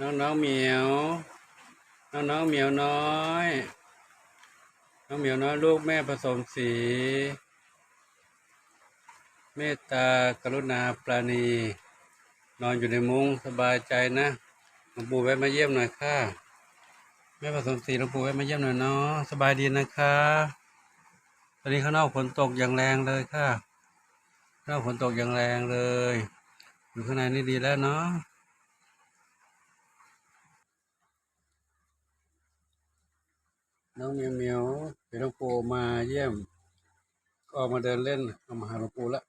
น้องน้องเหมียว น้องน้องเหมียวน้อย น้องเหมียวน้อยลูกแม่ผสมสี เมตตากรุณาปราณี นอนอยู่ในมุ้งสบายใจนะหลวงปู่แวะมาเยี่ยมหน่อยค่ะแม่ผสมสีหลวงปู่แวะมาเยี่ยมหน่อยเนาะสบายดีนะคะ ตอนนี้ข้างนอกฝนตกอย่างแรงเลยค่ะข้างนอกฝนตกอย่างแรงเลย อยู่ข้างในนี่ดีแล้วเนาะ น้องเมียวเมียวเดี๋ยวหลวงปูมาเยี่ยม ก็ออกมาเดินเล่นเอามาหาหลวงปู่ละ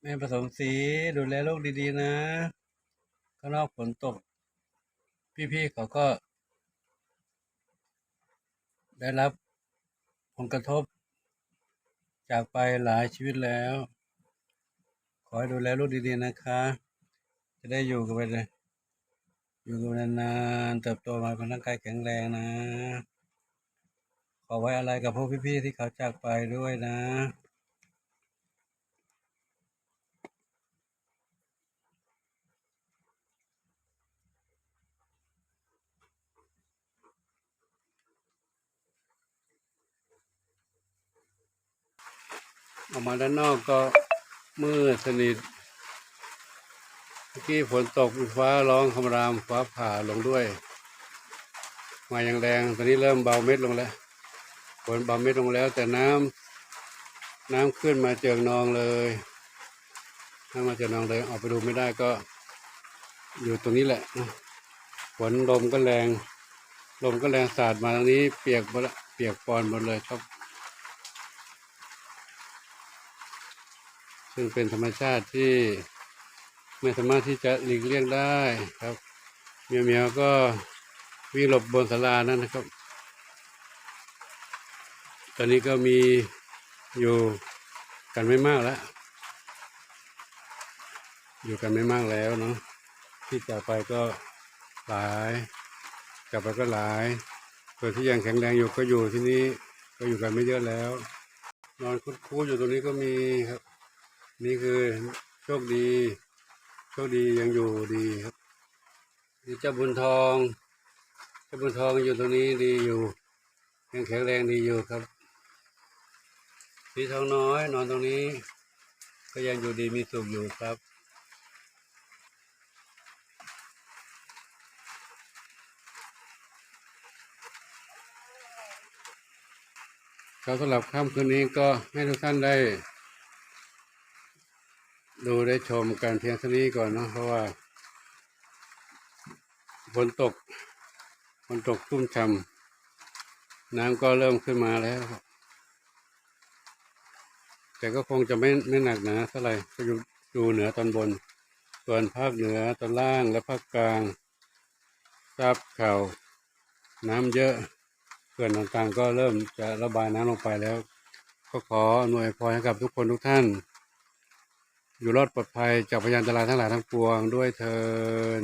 แม่ผสมสีดูแลลูกดีๆนะข้างนอกฝนตก พี่ๆเขาก็ ได้รับผลกระทบ จากไปหลายชีวิตแล้ว ขอให้ดูแลลูกดีๆนะคะ จะได้อยู่กันไปเลย อยู่กันนานๆเติบโตมาเป็นร่างกายแข็งแรงนะ ขอไว้อะไรกับพวกพี่ๆที่เขาจากไปด้วยนะออกมาด้านนอกก็มืดสนิท เมื่อกี้ฝนตกฟ้าร้องคำรามฟ้าผ่าลงด้วย มาอย่างแรงตอนนี้เริ่มเบาเม็ดลงแล้วฝนเบาเม็ดลงแล้ว แต่น้ำน้ำขึ้นมาเจิงนองเลยน้ำมาเจิงนองเลยออกไปดูไม่ได้ก็ อยู่ตรงนี้แหละนะฝนลมก็แรง ลมก็แรงสาดมาทางนี้ เปียกหมดละเปียกปอนหมดเลยครับ ซึ่งเป็นธรรมชาติที่ ไม่สามารถที่จะหลีกเลี่ยงได้ครับเมียวเมียวก็วิ่งหลบบนศาลานั่นนะครับ ตอนนี้ก็มีอยู่กันไม่มากแล้ว อยู่กันไม่มากแล้วเนาะที่จากไปก็หลายจากไปก็หลายส่วนที่ยังแข็งแรงอยู่ก็อยู่ที่นี่ก็อยู่กันไม่เยอะแล้ว นอนคุดคู้อยู่ตรงนี้ก็มีครับ นี่คือโชคดี โชคดียังอยู่ดีครับนี่เจ้าบุญทอง เจ้าบุญทองอยู่ตรงนี้ดีอยู่ ยังแข็งแรงดีอยู่ครับสีทองน้อยนอนตรงนี้ ก็ยังอยู่ดีมีสุขอยู่ครับครับสำหรับค่ำคืนนี้ก็ให้ทุกท่านได้ ดูได้ชมการเพียงเท่านี้ก่อนเนาะเพราะว่าฝนตกฝนตกชุ่มฉ่ำน้ำก็เริ่มขึ้นมาแล้ว แต่ก็คงจะไม่ไม่หนักหนาเท่าไหร่ก็อยู่อยู่เหนือตอนบน ส่วนภาคเหนือตอนล่างและภาคกลางทราบข่าวน้ำเยอะเขื่อนต่างๆก็เริ่มจะระบายน้ำลงไปแล้ว ก็ขอหน่วยพรให้กับทุกคนทุกท่าน อยู่รอดปลอดภัยจากพยานอันตรายทั้งหลายทั้งปวงด้วยเทิน